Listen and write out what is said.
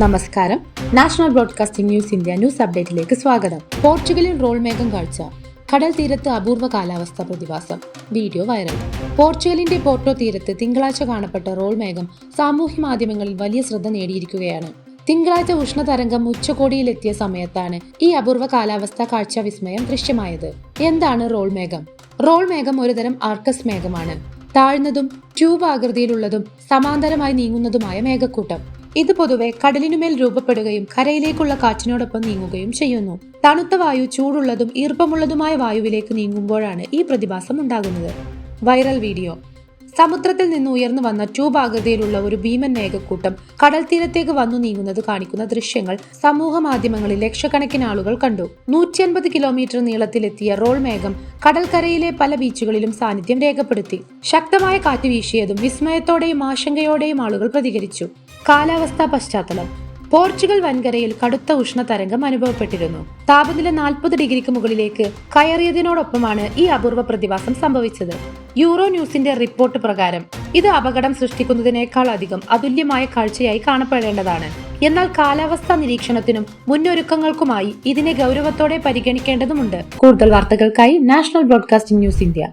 നമസ്കാരം. National broadcasting news India news അപ്ഡേറ്റിലേക്ക് സ്വാഗതം. പോർച്ചുഗലിൽ role മേഘം കാഴ്ച. കടൽ തീരത്ത് അപൂർവ കാലാവസ്ഥ പ്രതിഭാസം. Video viral. പോർച്ചുഗലിന്റെ പോർട്ടോ തീരത്ത് തിങ്കളാഴ്ച കാണപ്പെട്ട റോൾ മേഘം സാമൂഹ്യ മാധ്യമങ്ങളിൽ വലിയ ശ്രദ്ധ നേടിയിരിക്കുകയാണ്. തിങ്കളാഴ്ച ഉഷ്ണതരംഗം ഉച്ചകോടിയിലെത്തിയ സമയത്താണ് ഈ അപൂർവ കാലാവസ്ഥ കാഴ്ച വിസ്മയം ദൃശ്യമായത്. എന്താണ് റോൾ മേഘം? റോൾ മേഘം ഒരുതരം ആർക്കസ് മേഘമാണ്. താഴ്ന്നതും ട്യൂബ് ആകൃതിയിലുള്ളതും സമാന്തരമായി നീങ്ങുന്നതുമായ മേഘക്കൂട്ടം. ഇത് പൊതുവെ കടലിനുമേൽ രൂപപ്പെടുകയും കരയിലേക്കുള്ള കാറ്റിനോടൊപ്പം നീങ്ങുകയും ചെയ്യുന്നു. തണുത്ത വായു ചൂടുള്ളതും ഈർപ്പമുള്ളതുമായ വായുവിലേക്ക് നീങ്ങുമ്പോഴാണ് ഈ പ്രതിഭാസം ഉണ്ടാകുന്നത്. Viral video. സമുദ്രത്തിൽ നിന്ന് ഉയർന്നു വന്ന ട്യൂബ് ആകൃതിയിലുള്ള ഒരു ഭീമൻ മേഘക്കൂട്ടം കടൽ തീരത്തേക്ക് വന്നു നീങ്ങുന്നത് കാണിക്കുന്ന ദൃശ്യങ്ങൾ സമൂഹ മാധ്യമങ്ങളിൽ ലക്ഷക്കണക്കിന് ആളുകൾ കണ്ടു. നൂറ്റി അൻപത് കിലോമീറ്റർ നീളത്തിലെത്തിയ റോൾ മേഘം കടൽക്കരയിലെ പല ബീച്ചുകളിലും സാന്നിധ്യം രേഖപ്പെടുത്തി. ശക്തമായ കാറ്റ് വീശിയതും വിസ്മയത്തോടെയും ആശങ്കയോടെയും ആളുകൾ പ്രതികരിച്ചു. കാലാവസ്ഥാ പശ്ചാത്തലം. പോർച്ചുഗൽ വൻകരയിൽ കടുത്ത ഉഷ്ണതരംഗം അനുഭവപ്പെട്ടിരുന്നു. താപനില നാൽപ്പത് ഡിഗ്രിക്ക് മുകളിലേക്ക് കയറിയതിനോടൊപ്പമാണ് ഈ അപൂർവ പ്രതിഭാസം സംഭവിച്ചത്. യൂറോ ന്യൂസിന്റെ റിപ്പോർട്ട് പ്രകാരം ഇത് അപകടം സൃഷ്ടിക്കുന്നതിനേക്കാൾ അധികം അതുല്യമായ കാഴ്ചയായി കാണപ്പെടേണ്ടതാണ്. എന്നാൽ കാലാവസ്ഥാ നിരീക്ഷണത്തിനും മുന്നൊരുക്കങ്ങൾക്കുമായി ഇതിനെ ഗൗരവത്തോടെ പരിഗണിക്കേണ്ടതുണ്ട് കൂടുതൽ വാർത്തകൾക്കായി നാഷണൽ ബ്രോഡ്കാസ്റ്റിംഗ് ന്യൂസ് ഇന്ത്യ.